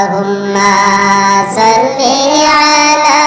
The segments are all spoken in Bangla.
اللهم صل على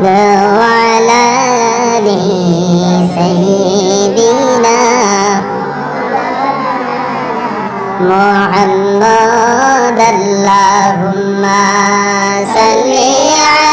وعلى آل سيدنا محمد. اللهم صل على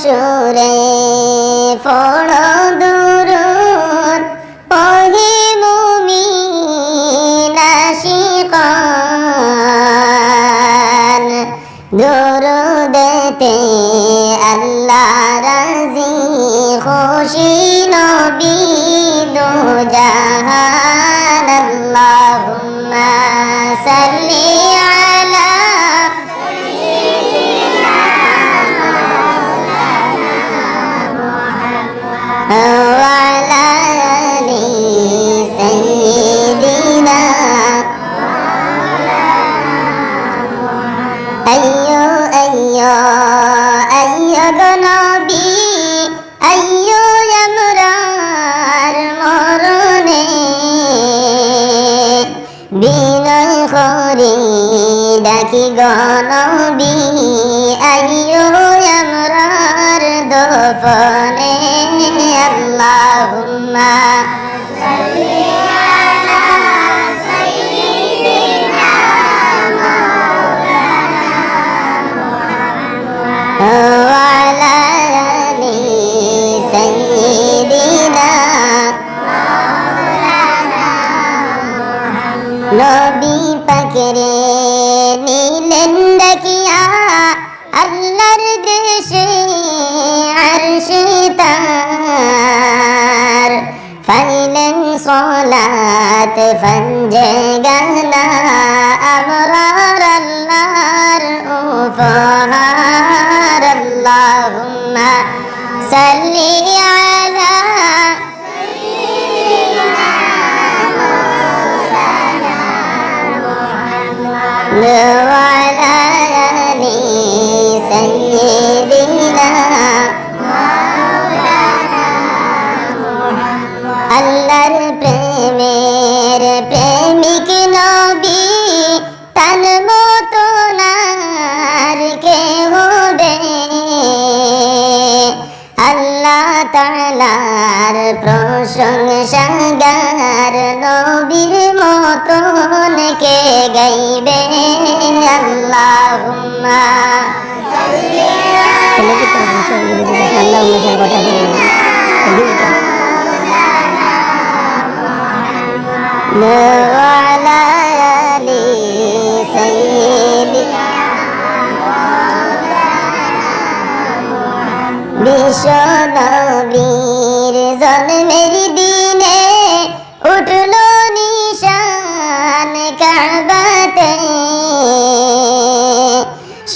সুরে ফড় দুরুদ ওহে মুমিনাশিকান দুরুদেতে আল্লাহ রাজি, খুশি নবী দু জাহান আল্লাহুম্মা সাল্লি আলা বিনয় করি ডাকি গণবি আইয়ো আমরার দফনে مولات فنجي قهنا أبرار النار. أفهار اللهم صل على وعلى آله سيدنا গাইবে আল্লাহুম্মা وعلى آل سيدنا বিশ্ব নবীর জন্মের দিনে উঠল নিশান কাবাতে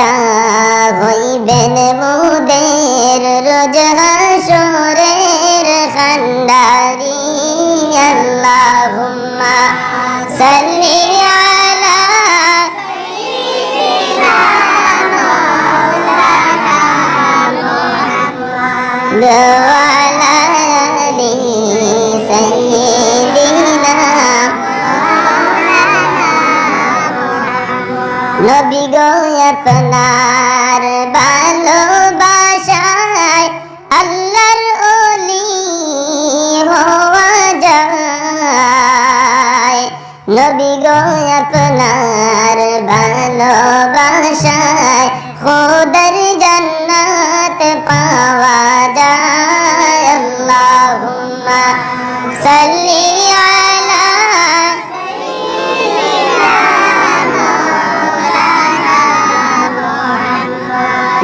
পিতা হইবেন মোদের রোজ হাসরের খান্ডারি আল্লাহুম্মা সাল্লি আলা সাইয়্যিদিনা মাওলানা মুহাম্মদ। নবী গো আপনার ভালোবাসায় আল্লাহর ওলি হওয়া যায়। নবী গো আপনার ভালোবাসায় খোদার জান্নাত পাওয়া যায়। আল্লাহুম্মা সাল্লি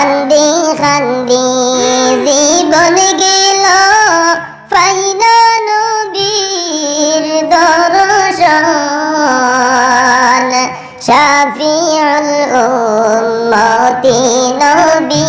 খান্দি কান্দি জীবন গেল ফাইনা নবীর দর্শন। শাফিউল উম্মতি নবী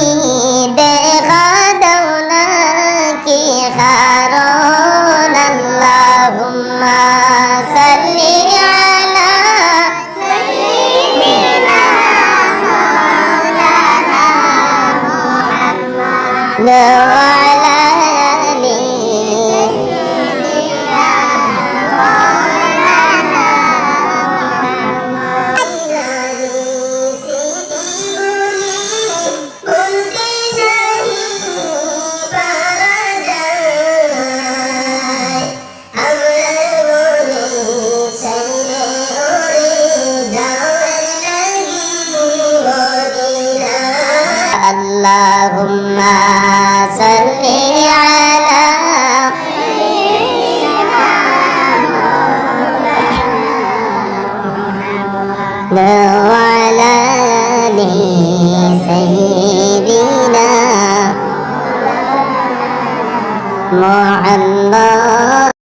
there وعلى آل سيدنا محمد